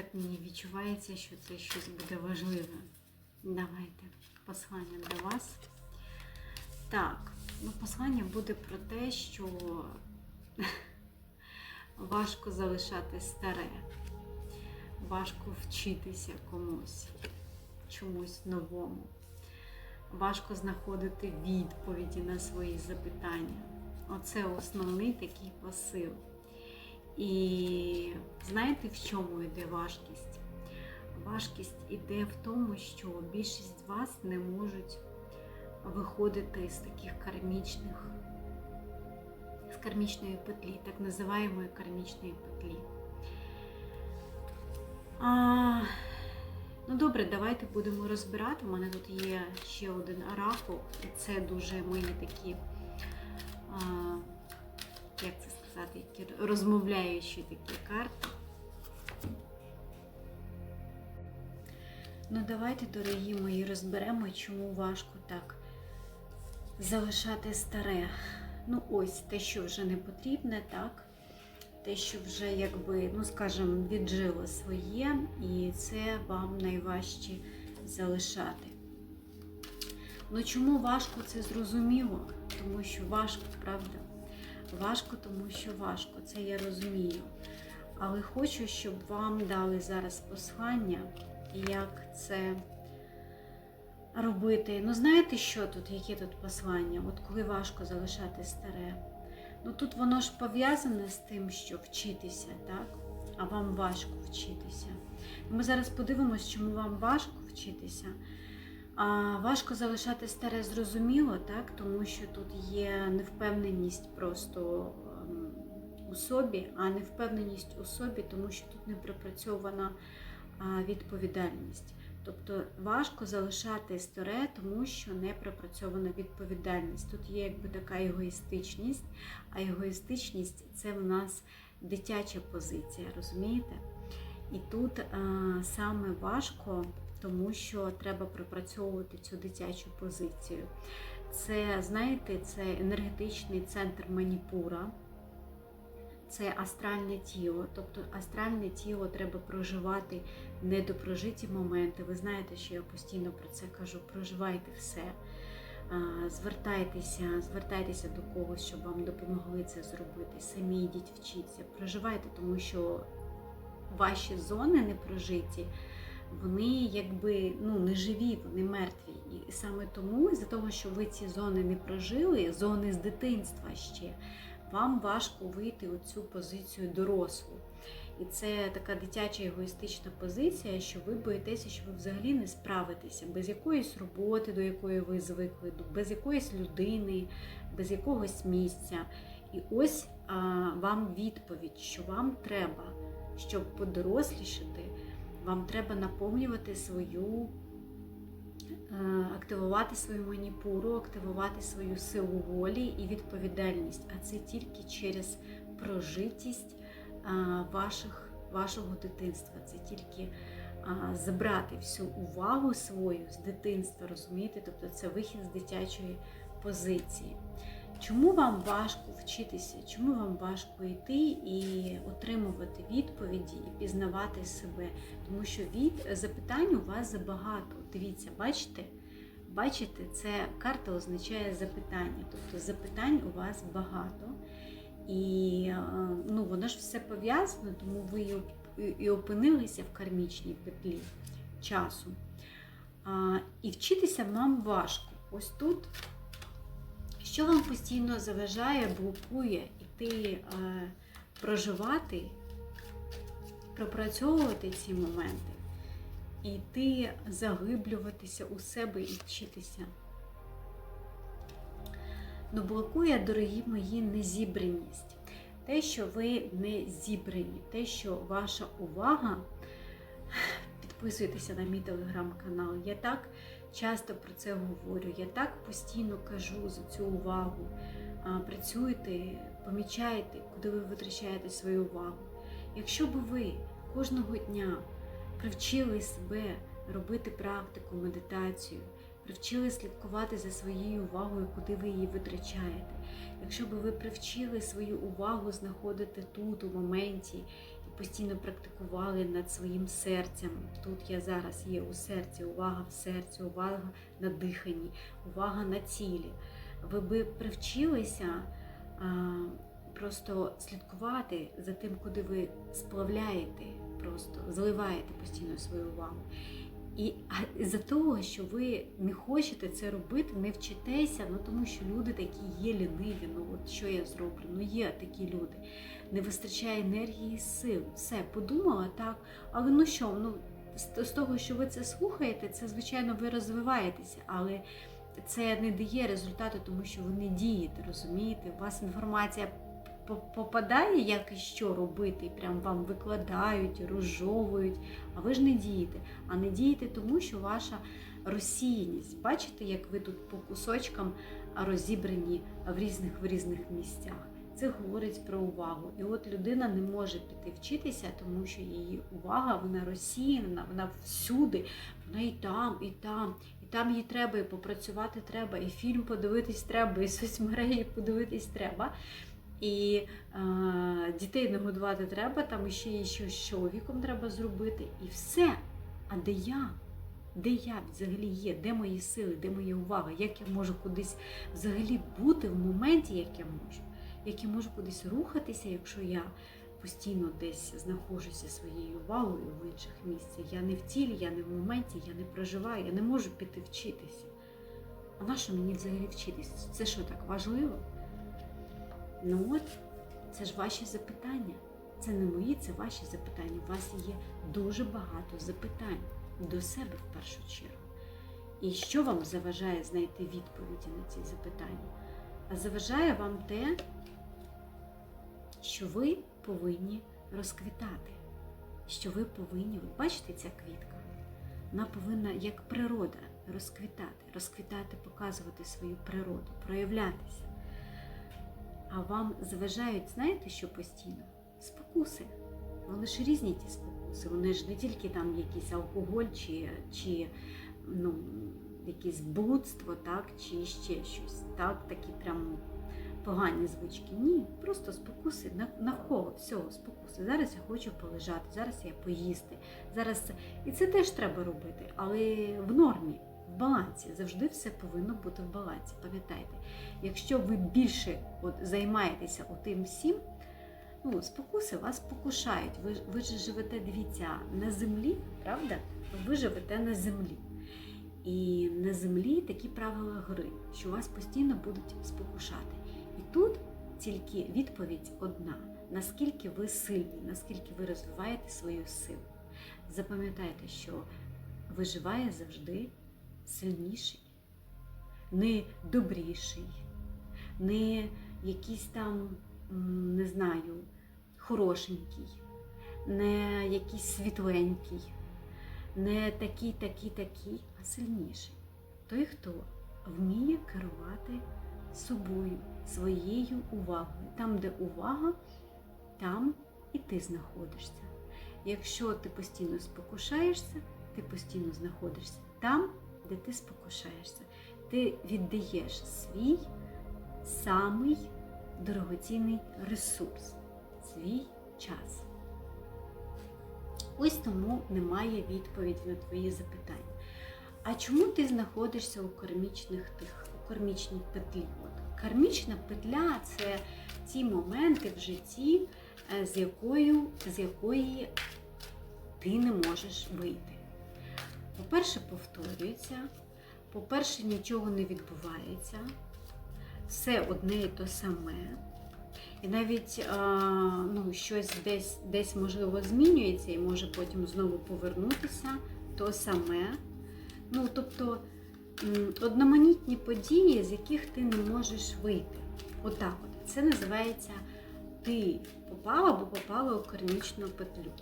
так мені відчувається, що це щось буде важливе. Давайте послання для вас. Так, ну послання буде про те, що важко залишати старе, важко вчитися комусь, чомусь новому. Важко знаходити відповіді на свої запитання. Оце основний такий посил. І знаєте, в чому йде важкість? Важкість іде в тому, що більшість з вас не можуть виходити з таких кармічних, з кармічної петлі, так називаємої кармічної петлі. А, ну добре, давайте будемо розбирати. У мене тут є ще один оракул, і це дуже мої такі, а, як це сказати, які розмовляючі такі карти. Ну, давайте, дорогі мої, розберемо, чому важко так залишати старе. Ну, ось те, що вже не потрібне, так? Те, що вже, якби, ну, скажімо, віджило своє, і це вам найважче залишати. Ну, чому важко це зрозуміло? Тому що важко, правда? Важко, тому що важко, це я розумію. Але хочу, щоб вам дали зараз послання, як це робити. Ну, знаєте, що тут, яке тут послання? От коли важко залишати старе. Ну тут воно ж пов'язане з тим, що вчитися, так? А вам важко вчитися. Ми зараз подивимось, чому вам важко вчитися. Важко залишати старе зрозуміло, так? тому що тут є невпевненість просто ем, у собі, а невпевненість у собі, тому що тут не пропрацьована відповідальність. Тобто важко залишати старе, тому що не пропрацьована відповідальність. Тут є якби така егоїстичність, а егоїстичність це в нас дитяча позиція, розумієте? І тут а, саме важко, тому що треба пропрацьовувати цю дитячу позицію. Це, знаєте, це енергетичний центр маніпура. Це астральне тіло, тобто астральне тіло треба проживати недопрожиті моменти. Ви знаєте, що я постійно про це кажу: проживайте все, звертайтеся, звертайтеся до когось, щоб вам допомогли це зробити. Самі йдіть вчіться, проживайте, тому що ваші зони непрожиті, вони якби ну, не живі, вони мертві. І саме тому, з-за того, що ви ці зони не прожили, зони з дитинства ще вам важко вийти у цю позицію дорослу. І це така дитяча егоїстична позиція, що ви боїтеся, що ви взагалі не справитеся без якоїсь роботи, до якої ви звикли, без якоїсь людини, без якогось місця. І ось а, вам відповідь, що вам треба, щоб подорослішати, вам треба наповнювати свою. Активувати свою маніпуру, активувати свою силу волі і відповідальність. А це тільки через прожитість ваших, вашого дитинства. Це тільки забрати всю увагу свою з дитинства, розумієте? Тобто це вихід з дитячої позиції. Чому вам важко вчитися? Чому вам важко йти і отримувати відповіді і пізнавати себе? Тому що від запитань у вас забагато. Дивіться, бачите? Бачите, це карта означає запитання. Тобто запитань у вас багато. І ну, воно ж все пов'язано, тому ви і опинилися в кармічній петлі часу. А, І вчитися вам важко. Ось тут. Що вам постійно заважає, блокує іти е, проживати, пропрацьовувати ці моменти, і йти заглиблюватися у себе і вчитися? Ну, блокує, дорогі мої, незібраність. Те, що ви не зібрані, те, що ваша увага, підписуйтеся на мій телеграм-канал. Я так часто про це говорю. Я так постійно кажу за цю увагу. Працюйте, помічайте, куди ви витрачаєте свою увагу. Якщо б ви кожного дня привчили себе робити практику, медитацію, привчили слідкувати за своєю увагою, куди ви її витрачаєте, якщо б ви привчили свою увагу знаходити тут, у моменті, постійно практикували над своїм серцем. Тут я зараз є у серці, увага в серці, увага на диханні, увага на цілі. Ви би привчилися просто слідкувати за тим, куди ви сплавляєте, просто зливаєте постійно свою увагу. І за того, що ви не хочете це робити, не вчитеся, ну тому що люди такі є ліниві. Ну от що я зроблю? Ну є такі люди. Не вистачає енергії і сил. Все, подумала так. Але ну що, ну з, того, що ви це слухаєте, це звичайно ви розвиваєтеся, але це не дає результату, тому що ви не дієте, розумієте? У вас інформація попадає, як і що робити, і прям вам викладають, розжовують, а ви ж не дієте. А не дієте тому, що ваша розсіяність. Бачите, як ви тут по кусочкам розібрані в різних в різних місцях. Це говорить про увагу. І от людина не може піти вчитися, тому що її увага вона розсіяна, вона всюди, вона і там, і там. Там їй треба, і попрацювати треба, і фільм подивитись треба, і соцмережі подивитись треба. І е, дітей нагодувати треба, там ще і щось з чоловіком треба зробити. І все. А де я? Де я взагалі є? Де мої сили, де моя увага? Як я можу кудись взагалі бути в моменті, як я можу? Як я можу кудись рухатися, якщо я постійно десь знаходжуся своєю увагою в інших місцях? Я не в тілі, я не в моменті, я не проживаю, я не можу піти вчитися. А на що мені взагалі вчитися? Це що так важливо? Ну от, це ж ваші запитання. Це не мої, це ваші запитання. У вас є дуже багато запитань до себе в першу чергу. І що вам заважає знайти відповіді на ці запитання? А заважає вам те, що ви повинні розквітати, що ви повинні, от бачите, ця квітка, вона повинна, як природа, розквітати, розквітати, показувати свою природу, проявлятися. А вам заважають, знаєте, що постійно? Спокуси. Вони ж різні ті спокуси. Вони ж не тільки там якийсь алкоголь чи, чи ну, якесь блудство, так, чи ще щось. Так, такі прям погані звички. Ні, просто спокуси нав- навколо всього спокуси. Зараз я хочу полежати, зараз я поїсти. Зараз це. І це теж треба робити, але в нормі, в балансі. Завжди все повинно бути в балансі. Пам'ятайте, якщо ви більше от, займаєтеся отим всім, ну, спокуси вас покушають. Ви, ви ж живете, дивіться, на землі, правда? Ви живете на землі. І на землі такі правила гри, що вас постійно будуть спокушати. І тут тільки відповідь одна: наскільки ви сильні, наскільки ви розвиваєте свою силу. Запам'ятайте, що виживає завжди сильніший, не добріший, не якийсь там, не знаю, хорошенький, не якийсь світленький, не такий, такий, такий, а сильніший. Той, хто вміє керувати собою, своєю увагою. Там, де увага, там і ти знаходишся. Якщо ти постійно спокушаєшся, ти постійно знаходишся там, де ти спокушаєшся. Ти віддаєш свій самий дорогоцінний ресурс свій час. Ось тому немає відповіді на твої запитання. А чому ти знаходишся у кармічних тих, кармічній петлі? От, кармічна петля це ті моменти в житті, е, з якою, з якої ти не можеш вийти. По-перше, повторюється, по-перше, нічого не відбувається, все одне і то саме. І навіть ну, щось десь, десь можливо змінюється і може потім знову повернутися то саме. Ну, тобто одноманітні події, з яких ти не можеш вийти. Отак от. Це називається ти попав або попала у кармічну петлю.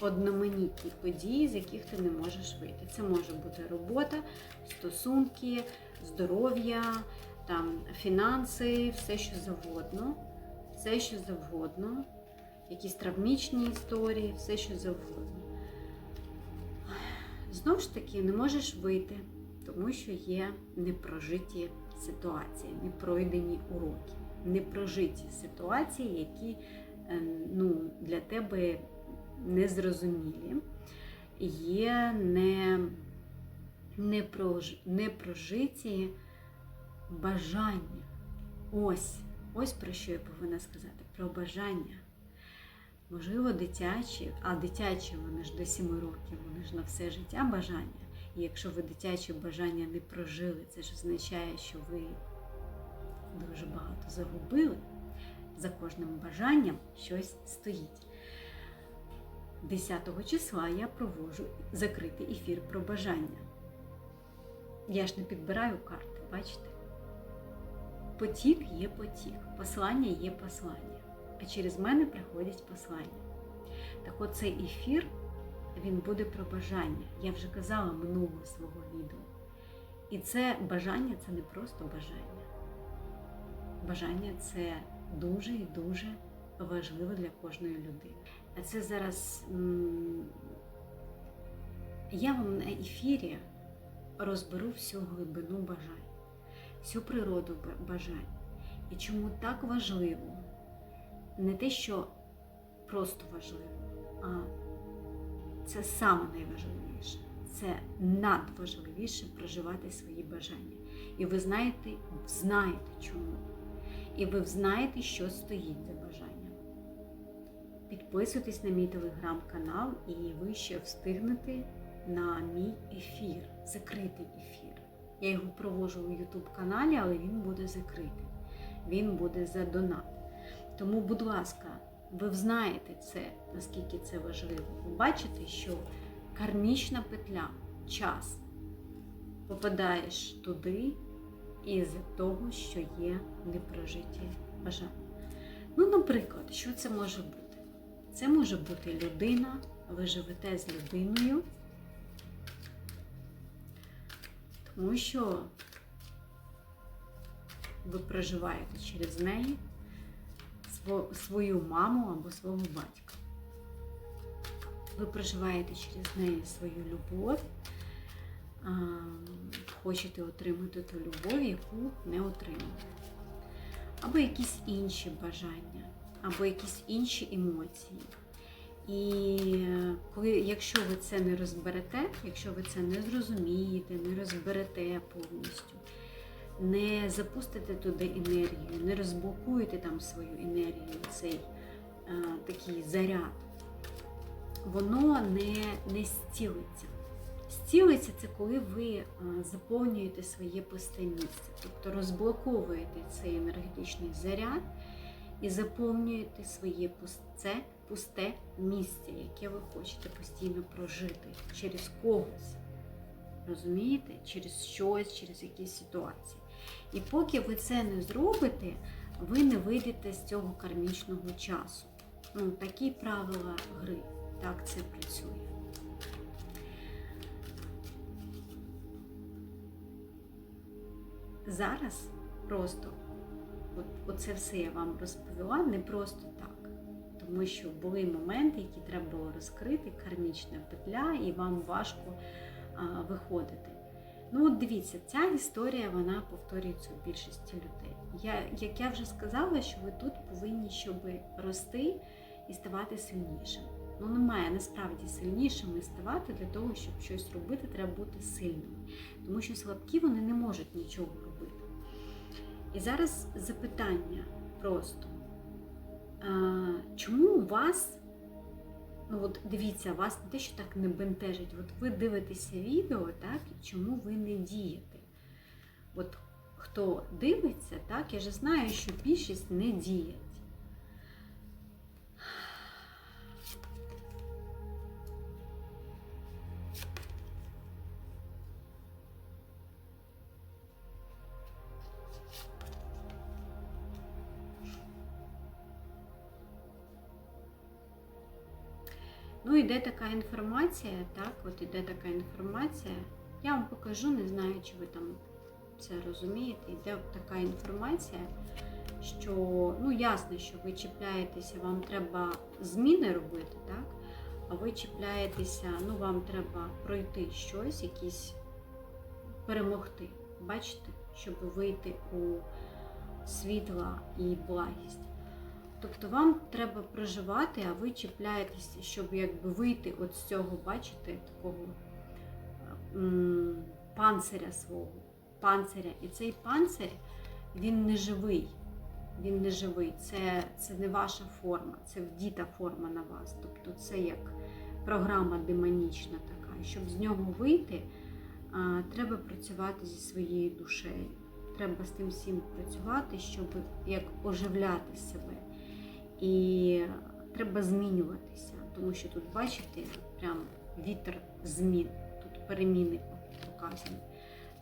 Одноманітні події, з яких ти не можеш вийти. Це може бути робота, стосунки, здоров'я, там, фінанси, все що завгодно. Все, що завгодно, якісь травмічні історії, все, що завгодно. Знову ж таки, не можеш вийти, тому що є непрожиті ситуації, непройдені уроки, непрожиті ситуації, які е, ну, для тебе незрозумілі, є не, не, непрожиті бажання. Ось, ось про що я повинна сказати: про бажання. Можливо, дитячі, а дитячі вони ж до 7 років, вони ж на все життя бажання. І якщо ви дитячі бажання не прожили, це ж означає, що ви дуже багато загубили. За кожним бажанням щось стоїть. 10 числа я проводжу закритий ефір про бажання. Я ж не підбираю карти, бачите? Потік є потік, послання є послання, а через мене приходять послання. Так от цей ефір, він буде про бажання. Я вже казала минулого свого відео. І це бажання це не просто бажання. Бажання це дуже і дуже важливо для кожної людини. А це зараз я вам на ефірі розберу всю глибину бажань, всю природу бажань. І чому так важливо не те, що просто важливо, а це саме найважливіше. Це надважливіше проживати свої бажання. І ви знаєте, знаєте чому. І ви знаєте, що стоїть за бажанням. Підписуйтесь на мій телеграм-канал, і ви ще встигнете на мій ефір, закритий ефір. Я його проводжу у YouTube каналі, але він буде закритий. Він буде за донат. Тому, будь ласка, ви знаєте це, наскільки це важливо. Ви бачите, що кармічна петля, час, попадаєш туди із того, що є непрожиті бажання. Ну, наприклад, що це може бути? Це може бути людина, ви живете з людиною, тому що ви проживаєте через неї свою маму або свого батька. Ви проживаєте через неї свою любов, хочете отримати ту любов, яку не отримали. Або якісь інші бажання, або якісь інші емоції. І е, коли, якщо ви це не розберете, якщо ви це не зрозумієте, не розберете повністю, не запустите туди енергію, не розблокуєте там свою енергію, цей е, такий заряд, воно не, не зцілиться. Зцілиться це коли ви е, заповнюєте своє пусте місце, тобто розблоковуєте цей енергетичний заряд і заповнюєте своє пусте, пусте місце, яке ви хочете постійно прожити через когось. Розумієте? Через щось, через якісь ситуації. І поки ви це не зробите, ви не вийдете з цього кармічного часу. Ну, такі правила гри. Так це працює. Зараз просто от, оце все я вам розповіла не просто так. Тому що були моменти, які треба було розкрити, кармічна петля, і вам важко а, виходити. Ну, от дивіться, ця історія вона повторюється у більшості людей. Я, як я вже сказала, що ви тут повинні, щоб рости і ставати сильнішим. Ну, немає насправді сильнішими ставати для того, щоб щось робити, треба бути сильними. Тому що слабкі вони не можуть нічого робити. І зараз запитання просто. А, чому у вас, ну от дивіться, вас не те, що так не бентежить, от ви дивитеся відео, так, і чому ви не дієте? От хто дивиться, так, я ж знаю, що більшість не діють. Йде така інформація, так, от іде така інформація. Я вам покажу, не знаю, чи ви там це розумієте. Йде така інформація, що ну ясно, що ви чіпляєтеся, вам треба зміни робити, так? А ви чіпляєтеся, ну вам треба пройти щось, якісь перемогти. Бачите, щоб вийти у світла і благість. Тобто вам треба проживати, а ви чіпляєтеся, щоб якби вийти от з цього, бачите, такого панциря свого. Панциря. І цей панцир, він не живий. Він не живий. Це, це не ваша форма, це вдіта форма на вас. Тобто це як програма демонічна така. Щоб з нього вийти, треба працювати зі своєю душею. Треба з тим всім працювати, щоб як оживляти себе. І треба змінюватися, тому що тут, бачите, прям вітер змін, тут переміни показані.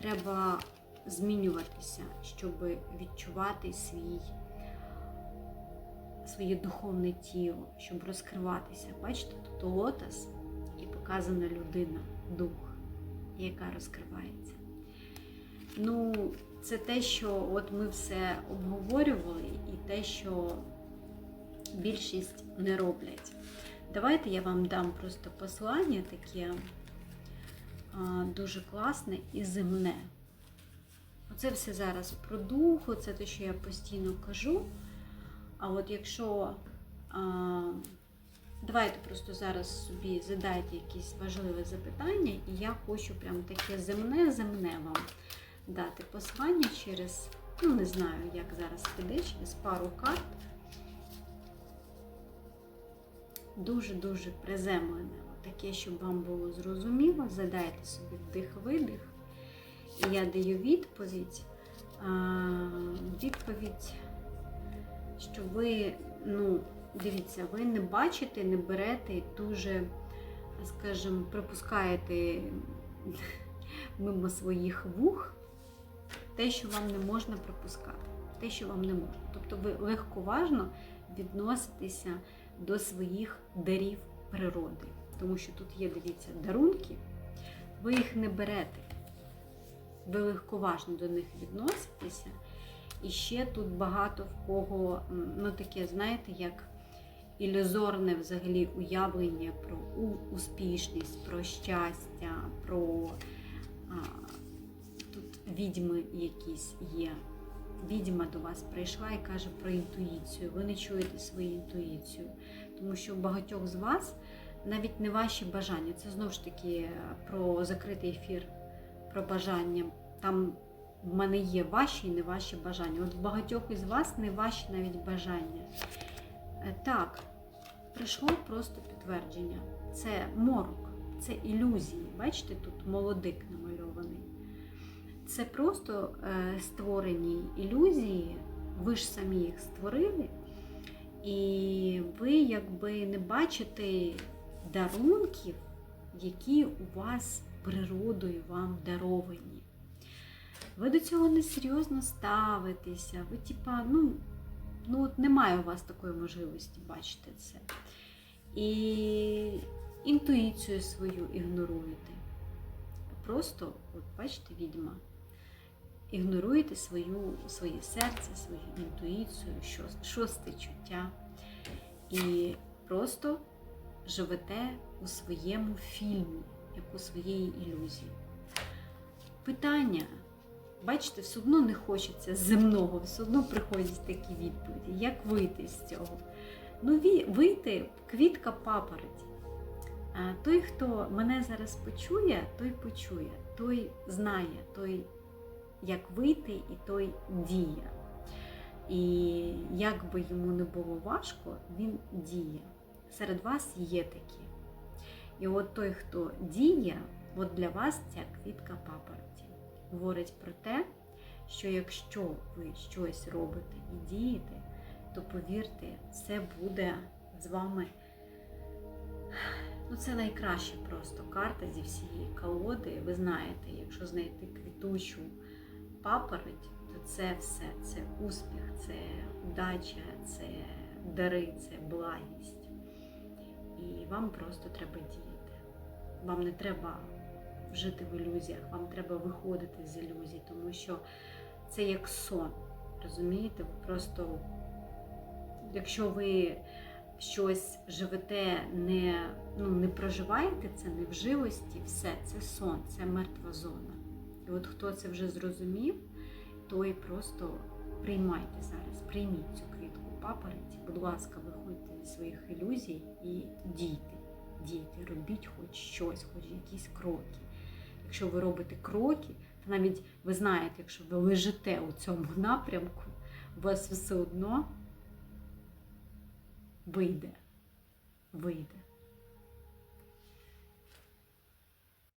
Треба змінюватися, щоб відчувати свій, своє духовне тіло, щоб розкриватися. Бачите, тут лотос і показана людина, дух, яка розкривається. Ну, це те, що от ми все обговорювали, і те, що більшість не роблять. Давайте я вам дам просто послання таке дуже класне і земне. Оце все зараз про дух, це те, що я постійно кажу. А от якщо давайте просто зараз собі задайте якісь важливе запитання, і я хочу прям таке земне-земне вам дати послання через, ну не знаю, як зараз піде, через пару карт. Дуже-дуже приземлене, таке, щоб вам було зрозуміло. Задайте собі вдих-видих. І я даю відповідь. Відповідь, що ви, ну, дивіться, ви не бачите, не берете дуже, скажімо, пропускаєте мимо своїх вух те, що вам не можна пропускати, те, що вам не можна. Тобто ви легковажно відноситеся до своїх дарів природи. Тому що тут є, дивіться, дарунки, ви їх не берете. Ви легковажно до них відноситеся. І ще тут багато в кого, ну таке, знаєте, як ілюзорне взагалі уявлення про успішність, про щастя, про а, тут відьми якісь є. Відьма до вас прийшла і каже про інтуїцію. Ви не чуєте свою інтуїцію. Тому що у багатьох з вас навіть не ваші бажання. Це знову ж таки про закритий ефір, про бажання. Там в мене є ваші і не ваші бажання. От в багатьох із вас не ваші навіть бажання. Так, прийшло просто підтвердження. Це морок, це ілюзії. Бачите, тут молодик намальований. Це просто створені ілюзії, ви ж самі їх створили. І ви якби не бачите дарунків, які у вас природою вам даровані. Ви до цього несерйозно ставитеся, ви типа, ну, ну от немає у вас такої можливості бачити це. І інтуїцію свою ігноруєте. Просто, от бачите, відьма, ігноруєте свою, своє серце, свою інтуїцію, шосте чуття. І просто живете у своєму фільмі, як у своєї ілюзії. Питання, бачите, все одно не хочеться земного, все одно приходять такі відповіді. Як вийти з цього? Ну, вийти квітка папороті. Той, хто мене зараз почує, той почує, той знає, той як вийти, і той діє. І як би йому не було важко, він діє. Серед вас є такі. І от той, хто діє, от для вас ця квітка папороті говорить про те, що якщо ви щось робите і дієте, то повірте, це буде з вами. Ну, це найкраща просто карта зі всієї колоди. Ви знаєте, якщо знайти квітучу папороть, то це все, це успіх, це удача, це дари, це благість. І вам просто треба діяти. Вам не треба жити в ілюзіях, вам треба виходити з ілюзій, тому що це як сон. Розумієте? Просто, якщо ви щось живете, не ну, не проживаєте це не в живості, все, це сон, це мертва зона. І от хто це вже зрозумів, той просто приймайте зараз, прийміть цю квітку папороті, будь ласка, виходьте зі своїх ілюзій і дійте. Дійте, робіть хоч щось, хоч якісь кроки. Якщо ви робите кроки, то навіть ви знаєте, якщо ви лежите у цьому напрямку, у вас все одно вийде. Вийде.